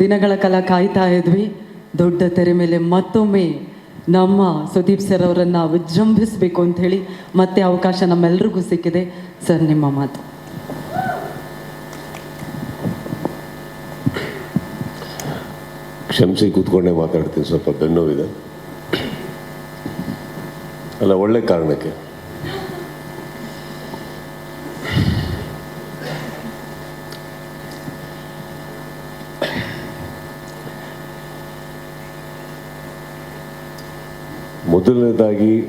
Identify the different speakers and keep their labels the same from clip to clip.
Speaker 1: ದಿನಗಳ ಕಾಲ ಕಾಯ್ತಾ ಇದ್ವಿ. ದೊಡ್ಡ ತೆರೆ ಮೇಲೆ ಮತ್ತೊಮ್ಮೆ ನಮ್ಮ ಸುದೀಪ್ ಸರ್ ಅವರನ್ನ ವಿಜೃಂಭಿಸಬೇಕು ಅಂತ ಹೇಳಿ ಮತ್ತೆ ಅವಕಾಶ ನಮ್ಮೆಲ್ರಿಗೂ ಸಿಕ್ಕಿದೆ. ಸರ್, ನಿಮ್ಮ ಮಾತು.
Speaker 2: ಕ್ಷಮಿಸಿ, ಕೂತ್ಕೊಂಡೇ ಮಾತಾಡ್ತೀನಿ. ಸ್ವಲ್ಪ ಬೆನ್ನೋವಿದೆ ಅಲ್ಲ, ಒಳ್ಳೆ ಕಾರಣಕ್ಕೆ. ಮೊದಲನೇದಾಗಿ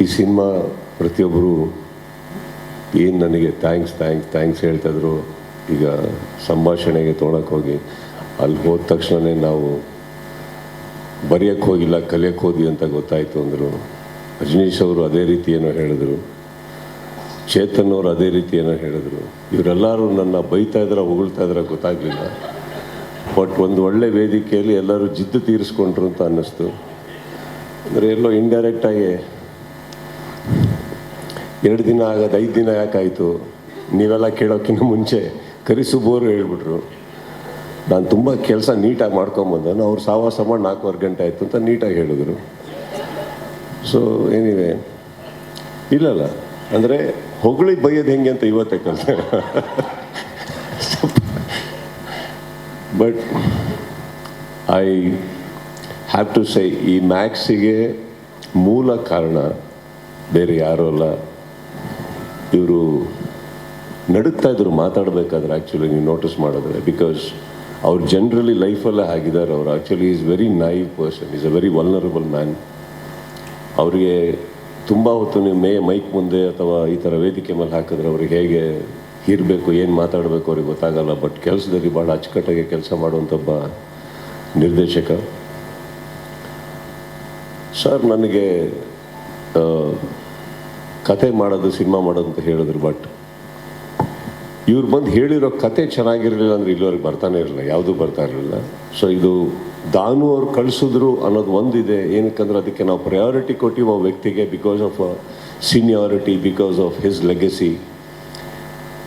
Speaker 2: ಈ ಸಿನಿಮಾ ಪ್ರತಿಯೊಬ್ಬರು ಏನು ನನಗೆ ಥ್ಯಾಂಕ್ಸ್ ಥ್ಯಾಂಕ್ಸ್ ಥ್ಯಾಂಕ್ಸ್ ಹೇಳ್ತಾಯಿದ್ರು ಈಗ ಸಂಭಾಷಣೆಗೆ ತೊಗೊಳಕ್ಕೆ ಹೋಗಿ. ಅಲ್ಲಿ ಹೋದ ತಕ್ಷಣವೇ ನಾವು ಬರೆಯೋಕ್ಕೆ ಹೋಗಿಲ್ಲ ಕಲಿಯಕ್ಕೆ ಹೋದ್ವಿ ಅಂತ ಗೊತ್ತಾಯಿತು ಅಂದರು. ರಜನೀಶ್ ಅವರು ಅದೇ ರೀತಿ ಏನೋ ಹೇಳಿದ್ರು. ಚೇತನ್ ಅವರು ಅದೇ ರೀತಿ ಏನೋ ಹೇಳಿದ್ರು. ಇವರೆಲ್ಲರೂ ನನ್ನ ಬೈತಾ ಇದ್ರೆ, ಹೊಗಳ್ತಾ ಇದ್ರೆ ಗೊತ್ತಾಗಲಿಲ್ಲ. ಬಟ್ ಒಂದು ಒಳ್ಳೆ ವೇದಿಕೆಯಲ್ಲಿ ಎಲ್ಲರೂ ಜಿದ್ದು ತೀರಿಸ್ಕೊಂಡ್ರು ಅಂತ ಅನ್ನಿಸ್ತು. ಅಂದರೆ ಎಲ್ಲೋ ಇಂಡೈರೆಕ್ಟಾಗಿ ಎರಡು ದಿನ ಆಗೋದು ಐದು ದಿನ ಯಾಕಾಯಿತು? ನೀವೆಲ್ಲ ಕೇಳೋಕ್ಕಿಂತ ಮುಂಚೆ ಕರಿಸುಬೋರು ಹೇಳ್ಬಿಟ್ರು. ನಾನು ತುಂಬ ಕೆಲಸ ನೀಟಾಗಿ ಮಾಡ್ಕೊಂಬಂದನು ಅವ್ರು ಸಾವಾಸ ಮಾಡಿ ನಾಲ್ಕೂವರೆ ಗಂಟೆ ಆಯಿತು ಅಂತ ನೀಟಾಗಿ ಹೇಳಿದ್ರು. ಸೊ ಏನಿದೆ ಇಲ್ಲಲ್ಲ. ಅಂದರೆ ಹೊಗಳಿ ಬೈಯೋದು ಹೆಂಗೆ ಅಂತ ಇವತ್ತೇ ಕಲಿತೆ. ಬಟ್ ಐ ಹ್ಯಾವ್ ಟು ಸೈ ಈ ಮ್ಯಾಕ್ಸಿಗೆ ಮೂಲ ಕಾರಣ ಬೇರೆ ಯಾರೂ ಅಲ್ಲ. ಇವರು ನಡುಕ್ತಾ ಇದ್ರು ಮಾತಾಡಬೇಕಾದ್ರೆ ಆ್ಯಕ್ಚುಲಿ ನೀವು ನೋಟಿಸ್ ಮಾಡಿದ್ರೆ. ಬಿಕಾಸ್ ಅವ್ರು ಜನ್ರಲಿ ಲೈಫಲ್ಲೇ ಆಗಿದ್ದಾರೆ. ಅವರು actually is very naive person is a very vulnerable man ಅವರಿಗೆ ತುಂಬ ಹೊತ್ತು ನೀವು ಮೇ ಮೈಕ್ ಮುಂದೆ ಅಥವಾ ಈ ಥರ ವೇದಿಕೆ ಮೇಲೆ ಹಾಕಿದ್ರೆ ಅವ್ರಿಗೆ ಹೇಗೆ ಇರಬೇಕು, ಏನು ಮಾತಾಡಬೇಕು ಅವ್ರಿಗೆ ಗೊತ್ತಾಗಲ್ಲ ಬಟ್ ಕೆಲಸದಲ್ಲಿ ಭಾಳ ಅಚ್ಚುಕಟ್ಟಾಗಿ ಕೆಲಸ ಮಾಡುವಂಥ ನಿರ್ದೇಶಕ. ಸರ್ ನನಗೆ ಕತೆ ಮಾಡೋದು, ಸಿನಿಮಾ ಮಾಡೋದು ಅಂತ ಹೇಳಿದ್ರು ಬಟ್ ಇವ್ರು ಬಂದು ಹೇಳಿರೋ ಕತೆ ಚೆನ್ನಾಗಿರಲಿಲ್ಲ ಅಂದರೆ ಇಲ್ಲಿವರೆಗೆ ಬರ್ತಾನೆ ಇರಲಿಲ್ಲ, ಯಾವುದೂ ಬರ್ತಾ ಇರಲಿಲ್ಲ. ಸೊ ಇದು ದಾನು ಅವ್ರು ಕಳಿಸಿದ್ರು ಅನ್ನೋದು ಒಂದಿದೆ. ಏನಕ್ಕಂದ್ರೆ ಅದಕ್ಕೆ ನಾವು ಪ್ರಯಾರಿಟಿ ಕೊಟ್ಟಿವಿ ವ್ಯಕ್ತಿಗೆ because of seniority because of his legacy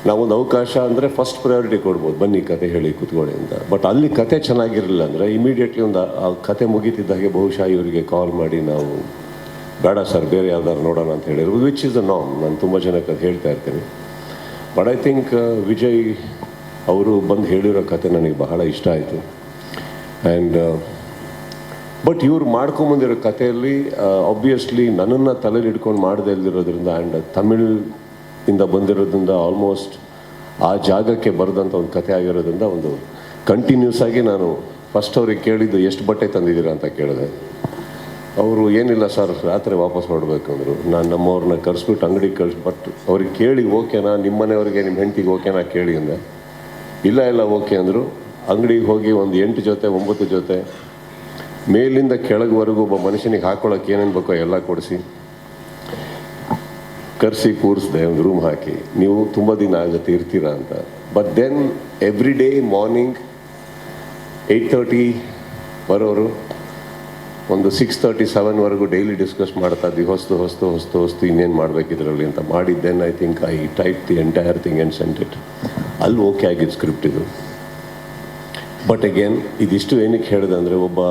Speaker 2: ನಾವೊಂದು ಅವಕಾಶ ಅಂದರೆ ಫಸ್ಟ್ ಪ್ರಯಾರಿಟಿ ಕೊಡ್ಬೋದು. ಬನ್ನಿ ಕತೆ ಹೇಳಿ ಕೂತ್ಕೊಳ್ಳಿ ಅಂತ. ಬಟ್ ಅಲ್ಲಿ ಕತೆ ಚೆನ್ನಾಗಿರಲಿಲ್ಲ ಅಂದರೆ ಇಮಿಡಿಯೇಟ್ಲಿ ಒಂದು, ಆ ಕತೆ ಮುಗೀತಿದ್ದಾಗೆ ಬಹುಶಃ ಇವರಿಗೆ ಕಾಲ್ ಮಾಡಿ ನಾವು, ಬೇಡ ಸರ್ ಬೇರೆ ಯಾವ್ದಾದ್ರು ನೋಡೋಣ ಅಂತ ಹೇಳಿದ್ರು. ವಿಚ್ ಇಸ್ ದ ನಾಮ್ ನಾನು ತುಂಬ ಜನಕ್ಕೆ ಅದು ಹೇಳ್ತಾ ಇರ್ತೀನಿ. ಬಟ್ ಐ ಥಿಂಕ್ ವಿಜಯ್ ಅವರು ಬಂದು ಹೇಳಿರೋ ಕತೆ ನನಗೆ ಬಹಳ ಇಷ್ಟ ಆಯಿತು. ಆ್ಯಂಡ್ ಬಟ್ ಇವ್ರು ಮಾಡ್ಕೊಂಬಂದಿರೋ ಕಥೆಯಲ್ಲಿ ಆಬ್ವಿಯಸ್ಲಿ ನನ್ನನ್ನು ತಲೆಯಲ್ಲಿ ಇಟ್ಕೊಂಡು ಮಾಡದೇ ಇಲ್ದಿರೋದ್ರಿಂದ ಆ್ಯಂಡ್ ತಮಿಳ್ ಇಂದ ಬಂದಿರೋದ್ರಿಂದ ಆಲ್ಮೋಸ್ಟ್ ಆ ಜಾಗಕ್ಕೆ ಬರೆದಂಥ ಒಂದು ಕಥೆ ಆಗಿರೋದ್ರಿಂದ ಒಂದು ಕಂಟಿನ್ಯೂಸ್ ಆಗಿ ನಾನು ಫಸ್ಟ್ ಅವ್ರಿಗೆ ಕೇಳಿದ್ದು, ಎಷ್ಟು ಬಟ್ಟೆ ತಂದಿದ್ದೀರಾ? ಅಂತ ಕೇಳಿದೆ. ಅವರು, ಏನಿಲ್ಲ ಸರ್, ರಾತ್ರಿ ವಾಪಸ್ ಅಂದರು. ನಾನು ನಮ್ಮವ್ರನ್ನ ಕರೆಸ್ಬಿಟ್ಟು ಅಂಗಡಿಗೆ ಕಳ್ಸಿ ಬಟ್ ಅವ್ರಿಗೆ ಕೇಳಿ, ಓಕೆನಾ? ನಿಮ್ಮ ಮನೆಯವ್ರಿಗೆ, ನಿಮ್ಮ ಹೆಂಡತಿಗೆ ಓಕೆನಾ? ಕೇಳಿ ಅಂದೆ. ಇಲ್ಲ ಇಲ್ಲ, ಓಕೆ, ಅಂದರು. ಅಂಗಡಿಗೆ ಹೋಗಿ ಒಂದು ಎಂಟು ಜೊತೆ, ಒಂಬತ್ತು ಜೊತೆ, ಮೇಲಿಂದ ಕೆಳಗೆವರೆಗೂ ಒಬ್ಬ ಮನುಷ್ಯನಿಗೆ ಹಾಕೊಳ್ಳೋಕೆ ಏನೇನು ಬೇಕೋ ಎಲ್ಲ ಕೊಡಿಸಿ. ಕರೆಸಿ ಕೂರಿಸ್ದೆ, ಒಂದು ರೂಮ್ ಹಾಕಿ. ನೀವು ತುಂಬ ದಿನ ಆಗುತ್ತೆ ಇರ್ತೀರಾ ಅಂತ. But then every day morning eight thirty ಬರೋರು, ಒಂದು ಸಿಕ್ಸ್ ತರ್ಟಿ ಸೆವೆನ್ವರೆಗೂ ಡೈಲಿ ಡಿಸ್ಕಸ್ ಮಾಡ್ತಾ ಇದ್ವಿ. ಹೊಸ್ತು ಹೊಸ್ತು ಹೊಸ್ತು ಹೊಸ್ತು ಇನ್ನೇನು ಮಾಡಬೇಕಿದ್ರಲ್ಲಿ ಅಂತ ಮಾಡಿದ್ದೆನ್ then I think I type the entire thing and sent it ಅಲ್ಲಿ ಓಕೆ ಆಗಿದ್ದು ಸ್ಕ್ರಿಪ್ಟ್ ಇದು. ಬಟ್ ಅಗೇನ್ ಇದಿಷ್ಟು ಏನಕ್ಕೆ ಹೇಳಿದೆ ಅಂದರೆ, ಒಬ್ಬ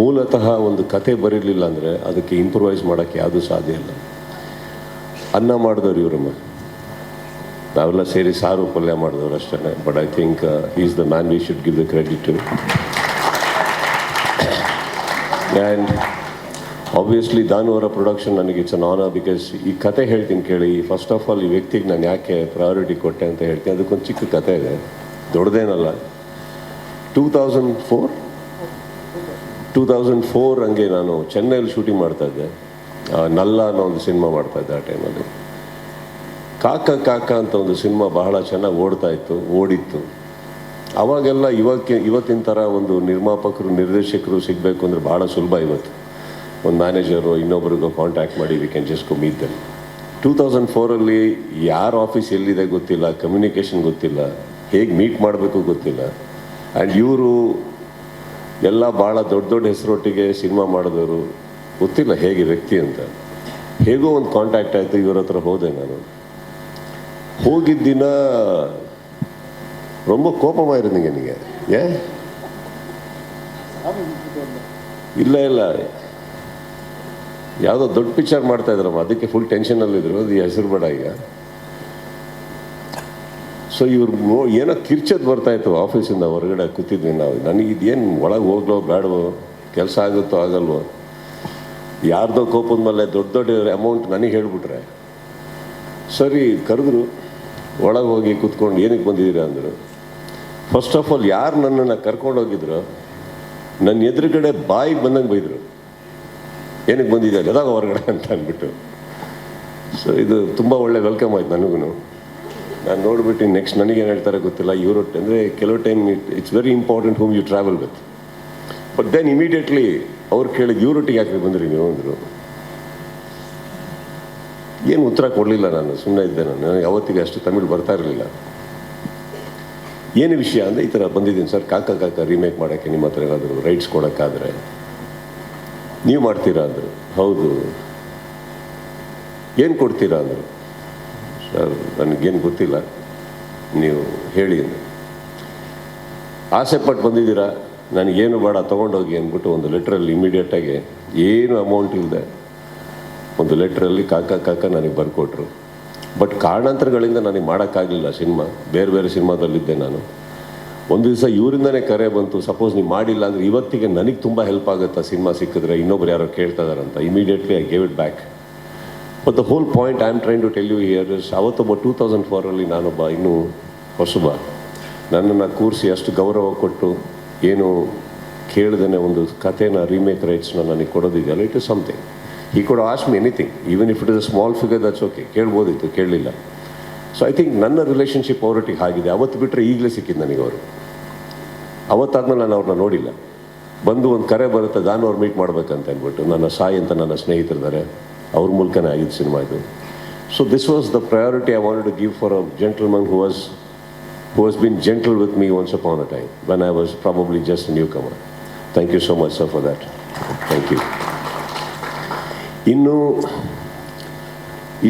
Speaker 2: ಮೂಲತಃ ಒಂದು ಕತೆ ಬರೀಲಿಲ್ಲ ಅಂದರೆ, ಅದಕ್ಕೆ ಇಂಪ್ರೂವೈಸ್ ಮಾಡೋಕ್ಕೆ ಯಾವುದೂ ಸಾಧ್ಯ ಇಲ್ಲ. ಅನ್ನ ಮಾಡಿದವ್ರು ಮ ನಾವೆಲ್ಲ ಸೇರಿ ಸಾರು ಪಲ್ಯ ಮಾಡಿದವ್ರು ಅಷ್ಟೇ but I think is the man we should give the credit and obviously ದಾನುವರ production ನನಗೆ ಇಟ್ಸ್ ಅನ್ ಆನರ್ ಬಿಕಾಸ್ ಈ ಕತೆ ಹೇಳ್ತೀನಿ ಕೇಳಿ. ಫಸ್ಟ್ ಆಫ್ ಆಲ್ ಈ ವ್ಯಕ್ತಿಗೆ ನಾನು ಯಾಕೆ ಪ್ರಯಾರಿಟಿ ಕೊಟ್ಟೆ ಅಂತ ಹೇಳ್ತೀನಿ. ಅದಕ್ಕೊಂದು ಚಿಕ್ಕ ಕತೆ ಇದೆ. ದೊಡ್ಡದೇನಲ್ಲ. Two thousand four two thousand four ಹಂಗೆ ನಾನು ಚೆನ್ನೈಲಿ ಶೂಟಿಂಗ್ ಮಾಡ್ತಾ ಇದ್ದೆ. ನಲ್ಲ ಅನ್ನೋ ಒಂದು ಸಿನಿಮಾ ಮಾಡ್ತಾ ಇದ್ದೆ ಆ ಟೈಮಲ್ಲಿ. ಕಾಕ ಕಾಕ ಅಂತ ಒಂದು ಸಿನಿಮಾ ಬಹಳ ಚೆನ್ನಾಗಿ ಓಡ್ತಾ ಇತ್ತು, ಓಡಿತ್ತು. ಅವಾಗೆಲ್ಲ ಇವಕ್ಕೆ, ಇವತ್ತಿನ ಥರ ಒಂದು ನಿರ್ಮಾಪಕರು, ನಿರ್ದೇಶಕರು ಸಿಗಬೇಕು ಅಂದರೆ ಭಾಳ ಸುಲಭ ಇವತ್ತು. ಒಂದು ಮ್ಯಾನೇಜರು, ಇನ್ನೊಬ್ರಿಗೂ ಕಾಂಟ್ಯಾಕ್ಟ್ ಮಾಡಿ we can just go meet them two thousand ಫೋರಲ್ಲಿ ಯಾರ ಆಫೀಸ್ ಎಲ್ಲಿದೆ ಗೊತ್ತಿಲ್ಲ ಕಮ್ಯುನಿಕೇಷನ್ ಗೊತ್ತಿಲ್ಲ, ಹೇಗೆ ಮೀಟ್ ಮಾಡಬೇಕು ಗೊತ್ತಿಲ್ಲ. ಆ್ಯಂಡ್ ಇವರು ಎಲ್ಲ ಭಾಳ ದೊಡ್ಡ ದೊಡ್ಡ ಹೆಸರೊಟ್ಟಿಗೆ ಸಿನಿಮಾ ಮಾಡಿದವರು. ಗೊತ್ತಿಲ್ಲ ಹೇಗೆ ವ್ಯಕ್ತಿ ಅಂತ ಹೇಗೋ ಒಂದು ಕಾಂಟ್ಯಾಕ್ಟ್ ಆಯಿತು ಇವ್ರ ಹತ್ರ ಹೋದೆ ನಾನು ಹೋಗಿದ್ದ ದಿನ ரொம்ப கோபமாக இருந்தீங்க நீங்கள் ஏன் ಇಲ್ಲ ಇಲ್ಲ ಯಾವುದೋ ದೊಡ್ಡ ಪಿಕ್ಚರ್ ಮಾಡ್ತಾ ಇದ್ರಮ್ಮ ಅದಕ್ಕೆ ಫುಲ್ ಟೆನ್ಷನಲ್ಲಿದ್ರು ಅದು ಹೆಸರು ಬೇಡ ಈಗ ಸೊ ಇವ್ರು ನೋ- ಏನೋ ಕಿರ್ಚೋದು ಬರ್ತಾ ಇತ್ತು ಆಫೀಸಿಂದ ಹೊರಗಡೆ ಕೂತಿದ್ವಿ ನಾವು ನನಗೆ ಇದೇನು ಒಳಗೆ ಹೋಗ್ಲೋ ಬೇಡವೋ ಕೆಲಸ ಆಗುತ್ತೋ ಆಗಲ್ವೋ ಯಾರ್ದೋ ಕೋಪದ ಮೇಲೆ ದೊಡ್ಡ ದೊಡ್ಡ ಅಮೌಂಟ್ ನನಗೆ ಹೇಳ್ಬಿಟ್ರೆ, ಸರಿ, ಕರೆದ್ರು, ಒಳಗೆ ಹೋಗಿ ಕೂತ್ಕೊಂಡು ಏನಕ್ಕೆ ಬಂದಿದ್ದೀರಾ? ಅಂದರು. ಫಸ್ಟ್ ಆಫ್ ಆಲ್ ಯಾರು ನನ್ನನ್ನು ಕರ್ಕೊಂಡು ಹೋಗಿದ್ರು ನನ್ನ ಎದುರುಗಡೆ ಬಾಯಿಗೆ ಬಂದಂಗೆ ಬೈದರು. ಏನಕ್ಕೆ ಬಂದಿದ್ದೆ ಗದಾಗ ಹೊರಗಡೆ ಅಂತ ಅಂದ್ಬಿಟ್ಟು. ಸೊ ಇದು ತುಂಬ ಒಳ್ಳೆ ವೆಲ್ಕಮ್ ಆಯ್ತು ನನಗೂ ನಾನು ನೋಡ್ಬಿಟ್ಟು ನೆಕ್ಸ್ಟ್ ನನಗೇನು ಹೇಳ್ತಾರೆ ಗೊತ್ತಿಲ್ಲ, ಇವರು ಅಂದರೆ ಕೆಲವು time it it's very important whom you travel with but then immediately ಅವ್ರು ಕೇಳಿದ ಇವ್ರೊಟ್ಟಿಗೆ ಯಾಕೆ ಬಂದ್ರಿ ನೀವು, ಅಂದರು. ಏನು ಉತ್ತರ ಕೊಡಲಿಲ್ಲ ನಾನು ಸುಮ್ಮನೆ ಇದ್ದೆ ನಾನು. ನನಗೆ ಅವತ್ತಿಗೆ ಅಷ್ಟು ತಮಿಳು ಬರ್ತಾ ಇರಲಿಲ್ಲ. ಏನು ವಿಷಯ ಅಂದರೆ ಈ ಥರ ಬಂದಿದ್ದೀನಿ, ಸರ್, ಕಾಕ ಕಾಕ ರೀಮೇಕ್ ಮಾಡೋಕ್ಕೆ ನಿಮ್ಮ ಹತ್ರ ಏನಾದರೂ ರೈಟ್ಸ್ ಕೊಡೋಕ್ಕಾದರೆ? ನೀವು ಮಾಡ್ತೀರಾ? ಅಂದರು. ಹೌದು. ಏನು ಕೊಡ್ತೀರಾ? ಅಂದರು. ಸರ್, ನನಗೇನು ಗೊತ್ತಿಲ್ಲ. ನೀವು ಹೇಳಿ, ಅಂದರು. ಆಸೆ ಪಟ್ಟು ಬಂದಿದ್ದೀರಾ? ನನಗೇನು ಬೇಡ ತೊಗೊಂಡೋಗಿ ಅಂದ್ಬಿಟ್ಟು ಒಂದು ಲೆಟ್ರಲ್ಲಿ ಇಮಿಡಿಯೇಟಾಗಿ ಏನು ಅಮೌಂಟ್ ಇಲ್ಲದೆ ಒಂದು ಲೆಟ್ರಲ್ಲಿ ಕಾಕ ಕಾಕ ನನಗೆ ಬರ್ಕೊಟ್ರು. ಬಟ್ ಕಾರಣಾಂತರಗಳಿಂದ ನನಗೆ ಮಾಡೋಕ್ಕಾಗಲಿಲ್ಲ ಸಿನಿಮಾ. ಬೇರೆ ಬೇರೆ ಸಿನಿಮಾದಲ್ಲಿದ್ದೆ ನಾನು. ಒಂದು ದಿವಸ ಇವರಿಂದನೇ ಕರೆ ಬಂತು ಸಪೋಸ್ ನೀವು ಮಾಡಿಲ್ಲ ಅಂದರೆ ಇವತ್ತಿಗೆ ನನಗೆ ತುಂಬ ಹೆಲ್ಪ್ ಆಗುತ್ತೆ ಸಿನಿಮಾ ಸಿಕ್ಕಿದ್ರೆ? ಇನ್ನೊಬ್ರು ಯಾರೋ ಕೇಳ್ತಾ ಇದಾರಂತ. Immediately I gave it back but the whole point I am trying to tell you here ಅವತ್ತು ಅವತ್ತೊಬ್ಬ ಟೂ ತೌಸಂಡ್ ಫೋರಲ್ಲಿ ನಾನೊಬ್ಬ ಇನ್ನೂ ಹೊಸಬ. ನನ್ನನ್ನು ಕೂರಿಸಿ ಅಷ್ಟು ಗೌರವ ಕೊಟ್ಟು ಏನು ಕೇಳ್ದೇ ಒಂದು ಕಥೆನ ರೀಮೇಕ್ ರೈಟ್ಸ್ನ ನನಗೆ ಕೊಡೋದಿದೆಯಲ್ಲ ಇಟ್ ಇಸ್ ಸಮಥಿಂಗ್ ಈ ಕೂಡ ask me anything even if it is a small figure that's okay ಕೇಳ್ಬೋದಿತ್ತು, ಕೇಳಲಿಲ್ಲ. ಸೊ ಐ ಥಿಂಕ್ ನನ್ನ ರಿಲೇಷನ್ಶಿಪ್ ಅವರೊಟ್ಟಿಗೆ ಆಗಿದೆ. ಅವತ್ತು ಬಿಟ್ಟರೆ ಈಗಲೇ ಸಿಕ್ಕಿದ್ದು ನನಗೆ ಅವರು. ಅವತ್ತಾದ್ಮೇಲೆ ನಾನು ಅವ್ರನ್ನ ನೋಡಿಲ್ಲ. ಬಂದು ಒಂದು ಕರೆ ಬರುತ್ತೆ, ನಾನು ಅವ್ರು ಮೀಟ್ ಮಾಡ್ಬೇಕಂತ ಅಂದ್ಬಿಟ್ಟು, ನನ್ನ ಸಾಯಿ ಅಂತ ನನ್ನ ಸ್ನೇಹಿತರಿದ್ದಾರೆ, ಅವ್ರ ಮೂಲಕನೇ ಆಗಿದ್ದು ಸಿನಿಮಾ ಇದು. So this was the priority I want to give for a gentleman who was who was been gentle with me once upon a time when I was probably just newcomer thank you so much sir for that thank you ಇನ್ನು